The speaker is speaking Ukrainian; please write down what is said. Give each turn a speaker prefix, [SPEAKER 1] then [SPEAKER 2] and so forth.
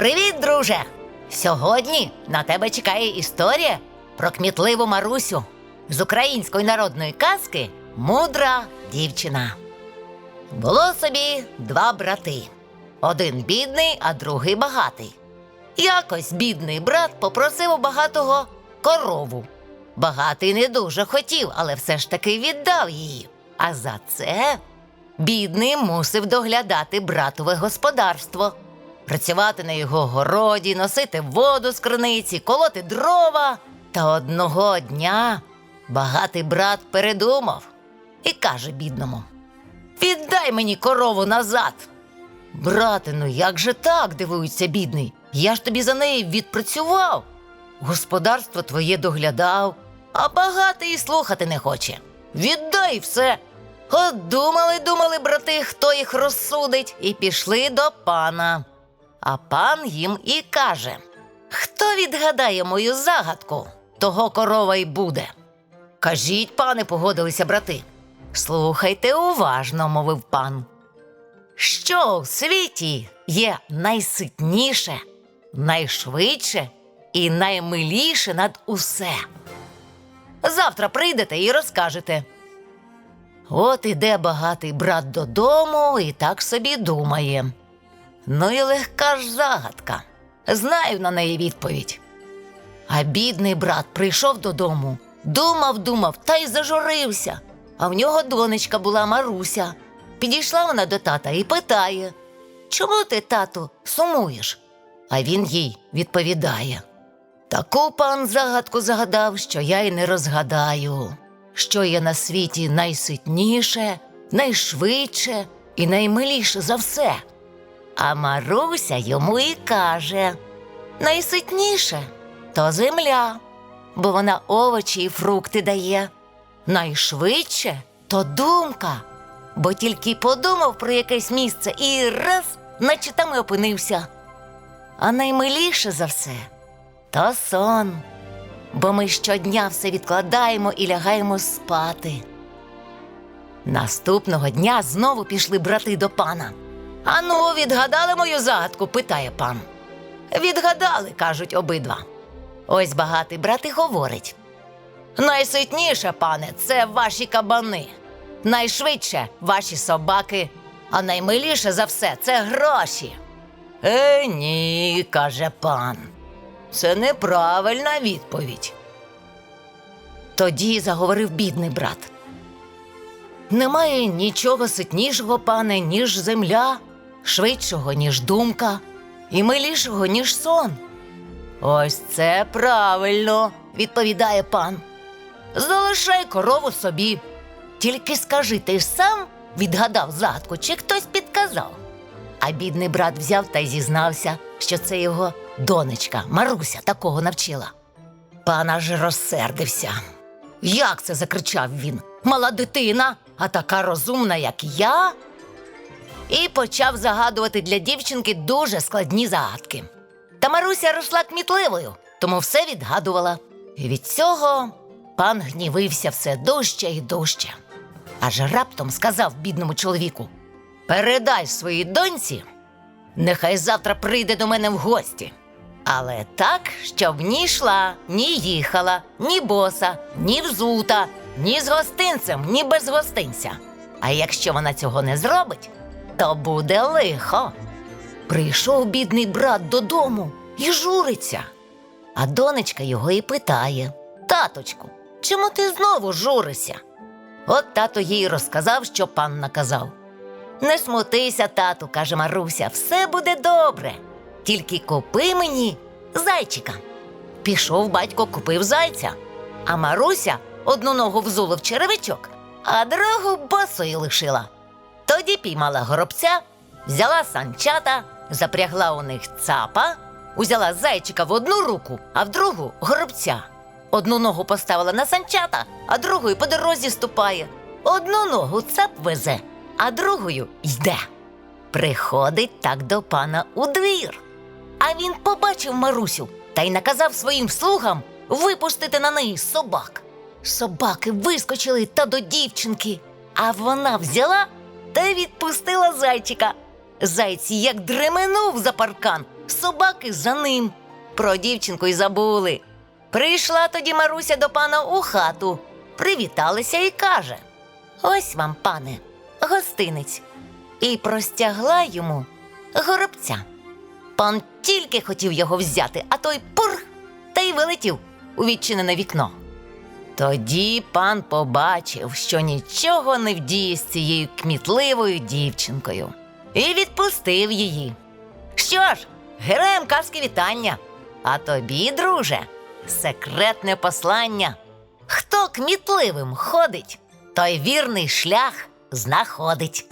[SPEAKER 1] Привіт, друже! Сьогодні на тебе чекає історія про кмітливу Марусю з української народної казки Мудра дівчина. Було собі два брати. Один бідний, а другий багатий. Якось бідний брат попросив у багатого корову. Багатий не дуже хотів, але все ж таки віддав її. А за це бідний мусив доглядати братове господарство, працювати на його городі, носити воду з криниці, колоти дрова. Та одного дня багатий брат передумав і каже бідному: Віддай мені корову назад. Брате, ну як же так? дивується бідний. Я ж тобі за неї відпрацював. Господарство твоє доглядав, а багатий слухати не хоче. Віддай все. От думали, думали, брати, хто їх розсудить, і пішли до пана. А пан їм і каже: Хто відгадає мою загадку, того корова й буде. Кажіть, пане, погодилися брати. Слухайте уважно, мовив пан. Що у світі є найситніше, найшвидше і наймиліше над усе? Завтра прийдете і розкажете. От іде багатий брат додому і так собі думає. Ну і легка ж загадка. Знаю на неї відповідь. А бідний брат прийшов додому, думав, думав та й зажурився. А в нього донечка була Маруся. Підійшла вона до тата і питає: Чому ти, тату, сумуєш? А він їй відповідає: Таку пан загадку загадав, що я й не розгадаю, що є на світі найситніше, найшвидше і наймиліше за все. А Маруся йому і каже: найситніше то земля, бо вона овочі і фрукти дає. Найшвидше то думка, бо тільки подумав про якесь місце і раз, наче там і опинився. А наймиліше за все то сон, бо ми щодня все відкладаємо і лягаємо спати. Наступного дня знову пішли брати до пана. Ану, відгадали мою загадку? питає пан. Відгадали, кажуть обидва. Ось багатий брат і говорить. Найситніше, пане, це ваші кабани. Найшвидше ваші собаки, а наймиліше за все це гроші. Е, ні, каже пан. Це неправильна відповідь. Тоді заговорив бідний брат. Немає нічого ситнішого, пане, ніж земля, швидшого, ніж думка, і милішого, ніж сон. Ось це правильно, відповідає пан. Залишай корову собі. Тільки скажи, ти сам відгадав загадку, чи хтось підказав. А бідний брат взяв та й зізнався, що це його донечка Маруся такого навчила. Пан аж розсердився. Як це закричав він? Мала дитина, а така розумна, як я. І почав загадувати для дівчинки дуже складні загадки. Та Маруся росла кмітливою, тому все відгадувала. І від цього пан гнівився все дужче і дужче. Аж раптом сказав бідному чоловіку: Передай своїй доньці, нехай завтра прийде до мене в гості. Але так, щоб ні йшла, ні їхала, ні боса, ні взута, ні з гостинцем, ні без гостинця. А якщо вона цього не зробить, то буде лихо. Прийшов бідний брат додому і журиться. А донечка його і питає: Таточку, чому ти знову журишся? От тато їй розказав, що пан наказав. Не смутися, тату, каже Маруся, все буде добре. Тільки купи мені зайчика. Пішов батько, купив зайця, а Маруся одну ногу взула в черевичок, а другу босою лишила. Тоді піймала горобця, взяла санчата, запрягла у них цапа, узяла зайчика в одну руку, а в другу горобця. Одну ногу поставила на санчата, а другою по дорозі ступає. Одну ногу цап везе, а другою йде. Приходить так до пана у двір. А він побачив Марусю та й наказав своїм слугам випустити на неї собак. Собаки вискочили та до дівчинки, а вона взяла та відпустила зайчика. Зайць як дременув за паркан, собаки за ним. Про дівчинку й забули. Прийшла тоді Маруся до пана у хату, привіталася і каже: Ось вам, пане, гостинець. І простягла йому горобця. Пан тільки хотів його взяти, а той пур та й вилетів у відчинене вікно. Тоді пан побачив, що нічого не вдіє з цією кмітливою дівчинкою, і відпустив її. Що ж, героям казки вітання. А тобі, друже, секретне послання. Хто кмітливим ходить, той вірний шлях знаходить.